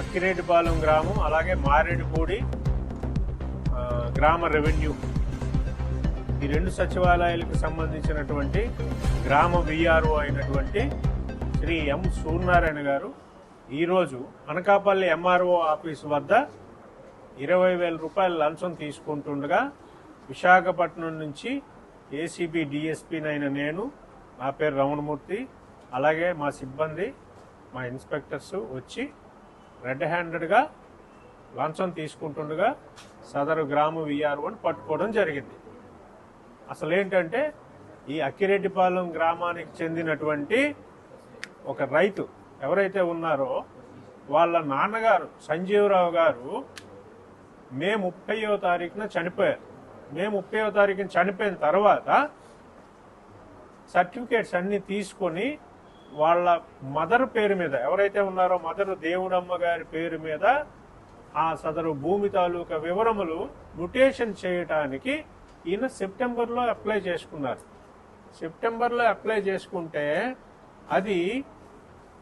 అక్కిరెడ్డిపాలెం గ్రామం అలాగే మారేడుపూడి గ్రామ రెవెన్యూ. ఈ రెండు సచివాలయాలకు సంబంధించినటువంటి గ్రామ విఆర్ఓ అయినటువంటి శ్రీ ఎం సూర్యనారాయణ గారు ఈరోజు అనకాపల్లి ఎంఆర్ఓ ఆఫీస్ వద్ద ఇరవై వేల రూపాయల లంచం తీసుకుంటుండగా విశాఖపట్నం నుంచి ఏసీబీ డిఎస్పీనైన నేను నా పేరు రమణమూర్తి అలాగే మా సిబ్బంది మా ఇన్స్పెక్టర్స్ వచ్చి రెడ్ హ్యాండెడ్గా లంచం తీసుకుంటుండగా సదరు గ్రామ విఆర్ఓని పట్టుకోవడం జరిగింది. అసలు ఏంటంటే ఈ అక్కిరెడ్డిపాలెం గ్రామానికి చెందినటువంటి ఒక రైతు ఎవరైతే ఉన్నారో వాళ్ళ నాన్నగారు సంజీవరావు గారు మే ముప్పయో తారీఖున చనిపోయారు. మే ముప్పయో తారీఖున చనిపోయిన తర్వాత సర్టిఫికేట్స్ అన్నీ తీసుకొని వాళ్ళ మదర్ పేరు మీద ఎవరైతే ఉన్నారో మదర్ దేవుడమ్మ గారి పేరు మీద ఆ సదరు భూమి తాలూకా వివరములు మ్యుటేషన్ చేయటానికి ఈయన సెప్టెంబర్లో అప్లై చేసుకున్నారు. సెప్టెంబర్లో అప్లై చేసుకుంటే అది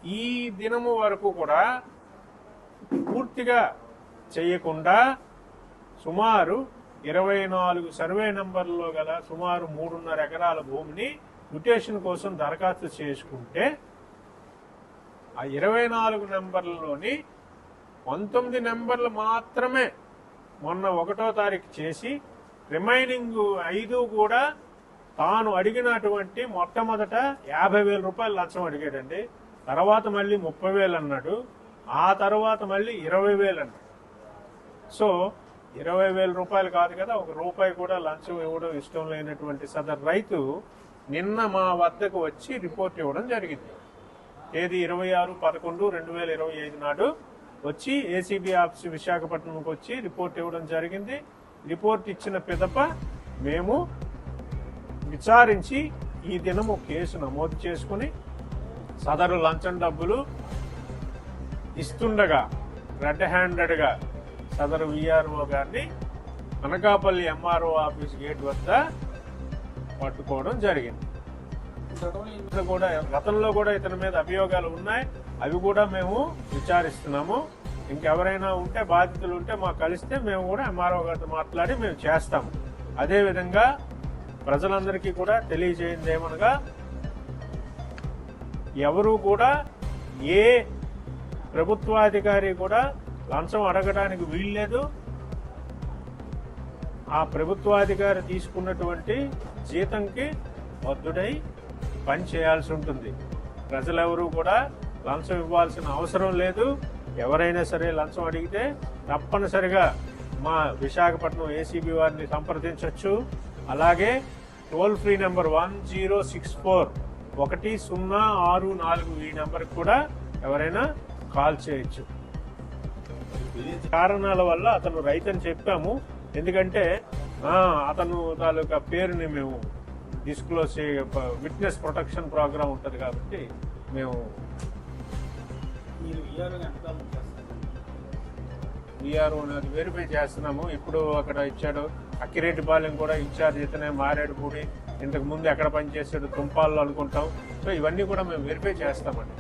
ఈ దినము వరకు కూడా పూర్తిగా చేయకుండా సుమారు ఇరవై నాలుగు సర్వే నంబర్లో గల సుమారు మూడున్నర ఎకరాల భూమిని మ్యుటేషన్ కోసం దరఖాస్తు చేసుకుంటే ఆ ఇరవై నాలుగు నెంబర్లలోని పంతొమ్మిది నెంబర్లు మాత్రమే మొన్న ఒకటో తారీఖు చేసి రిమైనింగ్ ఐదు కూడా తాను అడిగినటువంటి మొట్టమొదట యాభై వేల రూపాయలు లంచం అడిగాడండి. తర్వాత మళ్ళీ ముప్పై వేలు అన్నాడు. ఆ తర్వాత మళ్ళీ ఇరవై వేలు అన్నాడు. సో ఇరవై వేల రూపాయలు కాదు కదా ఒక రూపాయి కూడా లంచం ఇవ్వడం ఇష్టం లేనటువంటి సదరు రైతు నిన్న మా వద్దకు వచ్చి రిపోర్ట్ ఇవ్వడం జరిగింది. తేదీ ఇరవై ఆరు పదకొండు రెండు వేల ఇరవై ఐదు నాడు వచ్చి ఏసీబీ ఆఫీస్ విశాఖపట్నంకి వచ్చి రిపోర్ట్ ఇవ్వడం జరిగింది. రిపోర్ట్ ఇచ్చిన పిదప మేము విచారించి ఈ దినము కేసు నమోదు చేసుకుని సదరు లంచం డబ్బులు ఇస్తుండగా రెడ్ హ్యాండెడ్గా సదరు విఆర్ఓ గారిని అనకాపల్లి ఎంఆర్ఓ ఆఫీస్ గేట్ వద్ద పట్టుకోవడం జరిగింది. కూడా గతంలో కూడా ఇతని మీద అభియోగాలు ఉన్నాయి. అవి కూడా మేము విచారిస్తున్నాము. ఇంకెవరైనా ఉంటే బాధితులు ఉంటే మాకు కలిస్తే మేము కూడా ఎంఆర్ఓ గారితో మాట్లాడి మేము చేస్తాము. అదేవిధంగా ప్రజలందరికీ కూడా తెలియజేయండి ఏమనగా ఎవరు కూడా ఏ ప్రభుత్వాధికారి కూడా లంచం అడగడానికి వీల్లేదు. ఆ ప్రభుత్వాధికారి తీసుకున్నటువంటి జీతంకి బద్దుడై పని చేయాల్సి ఉంటుంది. ప్రజలెవరూ కూడా లంచం ఇవ్వాల్సిన అవసరం లేదు. ఎవరైనా సరే లంచం అడిగితే తప్పనిసరిగా మా విశాఖపట్నం ఏసీబీ వారిని సంప్రదించవచ్చు అలాగే toll free number one zero six four ఒకటి సున్నా ఆరు నాలుగు ఈ నెంబర్కి కూడా ఎవరైనా కాల్ చేయొచ్చు. కారణాల వల్ల అతను రైతని చెప్పాము. ఎందుకంటే అతను తాలూకా పేరుని మేము డిస్క్లోజ్ చేయ విట్నెస్ ప్రొటెక్షన్ ప్రోగ్రామ్ ఉంటుంది కాబట్టి మేము విఆర్ఓ అది వెరిఫై చేస్తున్నాము. ఇప్పుడు అక్కడ ఇచ్చాడు అక్కిరెడ్డిపాలెం కూడా ఇన్ఛార్జ్ ఇతనే మారేడుపూడి ఇంతకు ముందు ఎక్కడ పనిచేసాడు తుంపాల్లో అనుకుంటాం. సో ఇవన్నీ కూడా మేము వెరిఫై చేస్తామండి.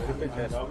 వెరిఫై చేస్తాం.